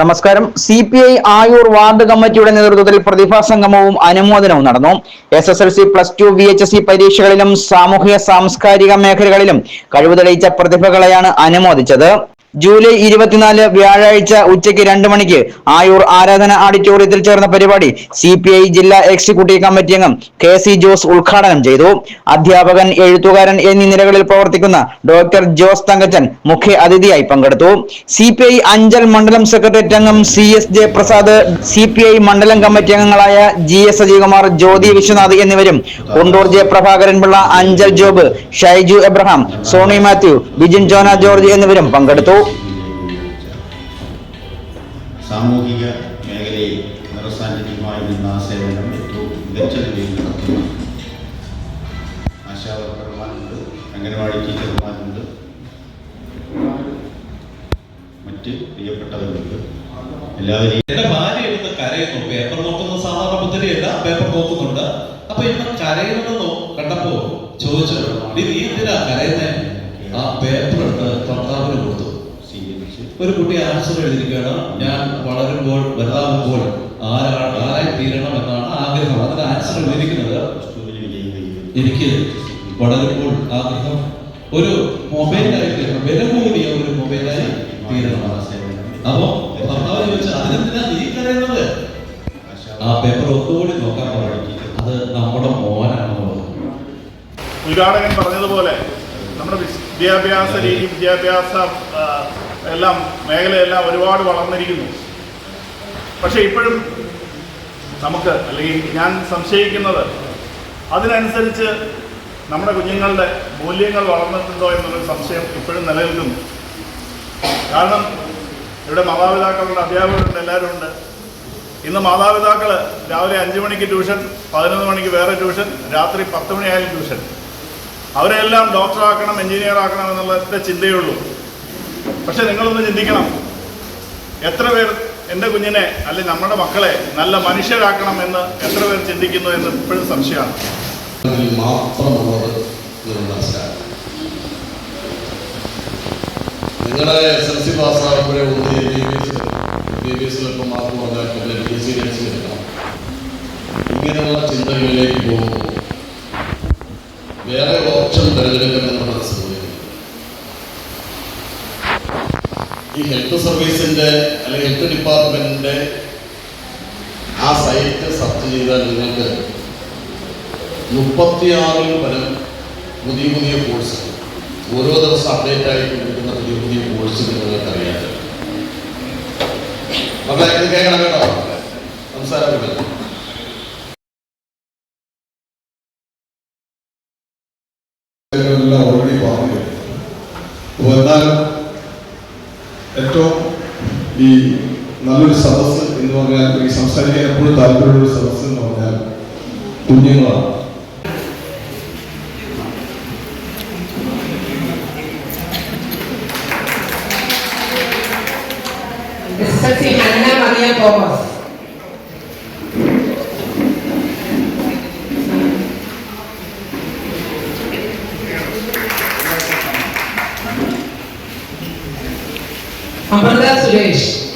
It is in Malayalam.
നമസ്കാരം. C P I Ayoor ward കമ്മിറ്റിയുടെ നേതൃത്വത്തിൽ പ്രതിഭാ സംഗമവും അനുമോദനവും നടന്നു. S S L C plus two V H S C പരീക്ഷകളിലും സാമൂഹിക സാംസ്കാരിക മേഖലകളിലും കഴിവ് തെളിയിച്ച പ്രതിഭകളെയാണ് അനുമോദിച്ചത്. ജൂലൈ ഇരുപത്തിനാല് വ്യാഴാഴ്ച ഉച്ചയ്ക്ക് രണ്ട് മണിക്ക് ആയൂർ ആരാധന ഓഡിറ്റോറിയത്തിൽ ചേർന്ന പരിപാടി സി ജില്ലാ എക്സിക്യൂട്ടീവ് കമ്മിറ്റി അംഗം കെ സി ജോസ് ഉദ്ഘാടനം ചെയ്തു. അധ്യാപകൻ എഴുത്തുകാരൻ എന്നീ നിലകളിൽ പ്രവർത്തിക്കുന്ന ഡോക്ടർ ജോസ് തങ്കച്ചൻ മുഖ്യ അതിഥിയായി പങ്കെടുത്തു. സി പി ഐ അഞ്ചൽ മണ്ഡലം സെക്രട്ടേറിയറ്റ് അംഗം C S J Prasad C P I മണ്ഡലം കമ്മിറ്റി അംഗങ്ങളായ ജി എസ് അജികുമാർ ജ്യോതി വിശ്വനാഥ് എന്നിവരും കുണ്ടൂർ ജെ പ്രഭാകരൻ പിള്ള അഞ്ചൽ ജോബ് ഷൈജു എബ്രഹാം സോണി മാത്യു ബിജിൻ ജോന ജോർജ് എന്നിവരും പങ്കെടുത്തു. സാമൂഹിക മേഖലയിൽ നിറസാന്നിധ്യമായി നിന്ന ആ സേവനം ഏറ്റവും മികച്ച നിലയിൽ നടത്തുന്ന ആശാവർക്കർമാരുണ്ട് അംഗനവാടി ടീച്ചർമാരുണ്ട് മറ്റ് പ്രിയപ്പെട്ടവരുണ്ട്. എല്ലാവരെയും എന്റെ ഭാര്യ ഇരുന്ന് കരയുന്നു പേപ്പർ നോക്കുന്ന സാധാരണ പുത്തരിയല്ല പേപ്പർ നോക്കുന്നുണ്ട്. അപ്പൊ ഇരുന്ന് കരയുന്നത് നോ- കണ്ടപ്പോ ചോദിച്ചു "ഡി, നീ എന്തിനാ കരയുന്നേ? ആ പേപ്പർ എടുത്ത് ഒരു കുട്ടി ആൻസർ എഴുതിയിരിക്കുകയാണ് ഞാൻ വളരുമ്പോൾ വലുതാകുമ്പോൾ ആരാണ് ആരായി തീരണം എന്നാണ് ആഗ്രഹം. അതിന് ആൻസർ എഴുതിയിരിക്കുന്നത്. എനിക്ക് വളരുമ്പോൾ ആഗ്രഹം. ഒരു മൊബൈലായി തീരണം വില കൂടിയ ഒരു മൊബൈലായി തീരണമാണ് അപ്പോ ഭർത്താവ് ചോദിച്ചു അതിനെന്തിനാ നീ കരയുന്നത്? ആ പേപ്പർ ഒന്നുകൂടി നോക്കാൻ പറഞ്ഞു. അത് നമ്മുടെ മോനാണെന്നുള്ളത്. ഉദ്ഘാടകൻ പറഞ്ഞതുപോലെ നമ്മുടെ വിദ്യാഭ്യാസ രീതി വിദ്യാഭ്യാസ എല്ലാം മേഖലയെല്ലാം ഒരുപാട് വളർന്നിരിക്കുന്നു. പക്ഷേ ഇപ്പോഴും നമുക്ക് അല്ലെങ്കിൽ ഞാൻ സംശയിക്കുന്നത് അതിനനുസരിച്ച് നമ്മുടെ കുഞ്ഞുങ്ങളുടെ മൂല്യങ്ങൾ വളർന്നിട്ടുണ്ടോ എന്നുള്ളൊരു സംശയം ഇപ്പോഴും നിലനിൽക്കുന്നു. കാരണം ഇവിടെ മാതാപിതാക്കളുണ്ട് അധ്യാപകരുണ്ട് എല്ലാവരും ഉണ്ട്. ഇന്ന് മാതാപിതാക്കൾ രാവിലെ അഞ്ച് മണിക്ക് ട്യൂഷൻ പതിനൊന്ന് മണിക്ക് വേറെ ട്യൂഷൻ രാത്രി പത്ത് മണിയായാലും ട്യൂഷൻ. അവരെല്ലാം ഡോക്ടറാക്കണം എഞ്ചിനീയർ ആക്കണം എന്നുള്ള ചിന്തയുള്ളൂ പക്ഷെ നിങ്ങളൊന്ന് ചിന്തിക്കണം. എത്ര പേർ എന്റെ കുഞ്ഞിനെ അല്ലെങ്കിൽ നമ്മുടെ മക്കളെ നല്ല മനുഷ്യരാക്കണം എന്ന് എത്ര പേർ ചിന്തിക്കുന്നു എന്ന് ഇപ്പോഴും സംശയമാണ്. മാത്രമുള്ളത് നിങ്ങളെ എസ് എൽ സി പാസ്സാകുമ്പോഴേ ഒന്ന് M B B S B B S ഇപ്പം മാർക്ക് പറഞ്ഞാൽ പിന്നെ ബി സി എസ് എടുക്കണം. ഇങ്ങനെയുള്ള ചിന്തകളിലേക്ക് പോകുമ്പോൾ വേറെ ഓപ്ഷൻ തിരഞ്ഞെടുക്കണമെന്ന് മനസ്സിലാക്കുന്നത് ഈ ഹെൽത്ത് സർവീസിന്റെ അല്ലെങ്കിൽ ഹെൽത്ത് ഡിപ്പാർട്ട്മെന്റിന്റെ ആ സൈറ്റ് സെർച്ച് ചെയ്താൽ നിങ്ങൾക്ക് മുപ്പത്തിയാറിൽ പരം പുതിയ പുതിയ കോഴ്സ് ഓരോ ദിവസം അപ്ഡേറ്റ് ആയിക്കൊണ്ടിരിക്കുന്ന പുതിയ പുതിയ കോഴ്സ് നിങ്ങൾക്ക് അറിയാം കേൾക്കണം കേട്ടോ സംസാരം കേട്ടോ എല്ലാം ഓൾറെഡി പറഞ്ഞു അപ്പോൾ എന്നാലും ഏറ്റവും ഈ നല്ലൊരു സദസ്സ് എന്ന് പറഞ്ഞാൽ ഈ സംസാരിക്കാൻ എപ്പോഴും താല്പര്യമുള്ള സദസ്സ് എന്ന് പറഞ്ഞാൽ കുഞ്ഞുങ്ങളാണ്. S L C Hanna Um processo, gente.